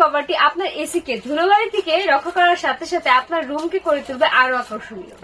কভারটি আপনার এসি কে ধুলোবাড়ি থেকে রক্ষা করার সাথে সাথে আপনার রুমকে করে তুলবে আরও আকর্ষণীয়।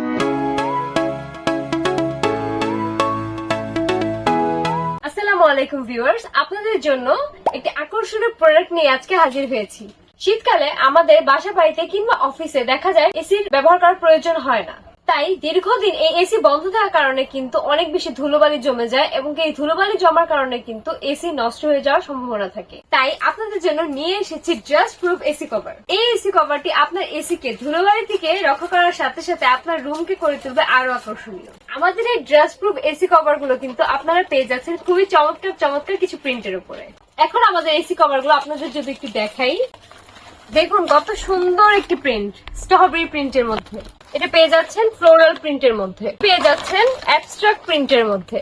আসসালামু আলাইকুম ভিউয়ার্স, আপনাদের জন্য একটি আকর্ষণীয় প্রোডাক্ট নিয়ে আজকে হাজির হয়েছি। শীতকালে আমাদের বাসা বাড়িতে কিংবা অফিসে দেখা যায় এসির ব্যবহার করার প্রয়োজন হয় না। তাই দীর্ঘদিন এই এসি বন্ধ থাকার কারণে কিন্তু অনেক বেশি ধুলোবালি জমে যায় এবং এই ধুলোবালি জমার কারণে কিন্তু এসি নষ্ট হয়ে যাওয়ার সম্ভাবনা থাকে। তাই আপনাদের জন্য নিয়ে এসেছি জাস্ট প্রুফ এসি কভার এই এসি কভারটি আপনার এসি কে ধুলোবালি থেকে রক্ষা করার সাথে সাথে আপনার রুমকে করে তুলবে আরও আকর্ষণীয়। আমাদের এই ড্রাস প্রুফ এসি কভারগুলো কিন্তু আপনারা পেয়ে যাচ্ছেন খুবই চমৎকার চমৎকার কিছু প্রিন্টের উপরে। এখন আমাদের এসি কভারগুলো আপনাদের যদি একটু দেখাই। দেখুন, কত সুন্দর একটি প্রিন্ট স্ট্রবেরি প্রিন্টের মধ্যে। এটা পেয়ে যাচ্ছেন ফ্লোরাল প্রিন্টের মধ্যে। পেয়ে যাচ্ছেন অ্যাবস্ট্রাক্ট প্রিন্টের মধ্যে।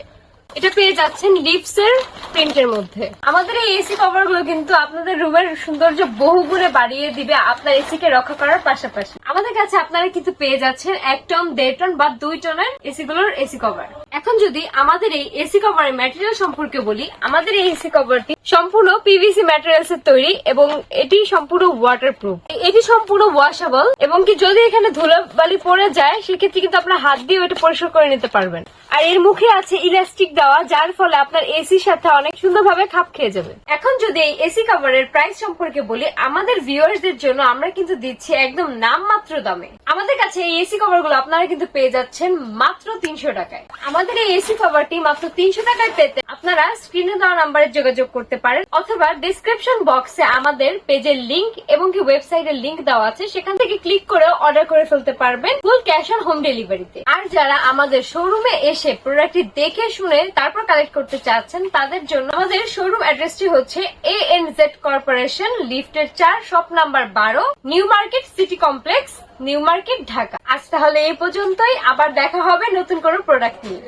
এটা পেয়ে যাচ্ছেন লিপস এর প্রিন্টের মধ্যে। আমাদের এই এসি কভারগুলো কিন্তু আপনাদের রুমের সৌন্দর্য বহু বহুগুণে বাড়িয়ে দিবে আপনার এসি কে রক্ষা করার পাশাপাশি। আমাদের কাছে আপনারা কিন্তু পেয়ে যাচ্ছেন এক টন, দেড় টন বা দুই টনের এসি গুলোর এসি কভার। এখন যদি আমাদের এই এসি কভারের ম্যাটেরিয়াল সম্পর্কে বলি, আমাদের এই এসি কভারটি সম্পূর্ণ পিভিসি ম্যাটেরিয়ালস এর তৈরি এবং এটি সম্পূর্ণ ওয়াটারপ্রুফ এটি সম্পূর্ণ ওয়াশেবল এবং কি যদি এখানে ধুলোবালি পড়ে যায়, সেক্ষেত্রে কিন্তু আপনার হাত দিয়ে ওটা পরিষ্কার করে নিতে পারবেন। আর এর মুখে আছে ইলাস্টিক দেওয়া, যার ফলে আপনার এসির সাথে অনেক সুন্দরভাবে খাপ খেয়ে যাবে। এখন যদি এই এসি কভারের প্রাইস সম্পর্কে বলি, আমাদের ভিউয়ার্সদের জন্য আমরা কিন্তু দিচ্ছি একদম নামমাত্র দামে। আমাদের কাছে এই এসি কভারগুলো আপনারা কিন্তু পেয়ে যাচ্ছেন মাত্র তিনশো টাকায়। আমাদের এই এসি কভারটি মাত্র তিনশো টাকায় পেতে আপনারা স্ক্রিনে দেওয়া নাম্বারে যোগাযোগ করতে পারেন, অথবা ডিসক্রিপশন বক্সে আমাদের পেজের লিংক এবং কি ওয়েবসাইটের লিংক দেওয়া আছে, সেখান থেকে ক্লিক করে অর্ডার করে ফেলতে পারবেন ফুল ক্যাশ অন হোম ডেলিভারিতে আর যারা আমাদের শোরুমে এসে প্রোডাক্টটি দেখে শুনে তারপর কালেক্ট করতে চাচ্ছেন, তাদের জন্য আমাদের শোরুম অ্যাড্রেসটি হচ্ছে এ এন জেড কর্পোরেশন লিফটের চার শপ নাম্বার বারো new market city complex new market Dhaka আজ তাহলে এই পর্যন্তই, আবার দেখা হবে নতুন কোনো প্রোডাক্ট নিয়ে।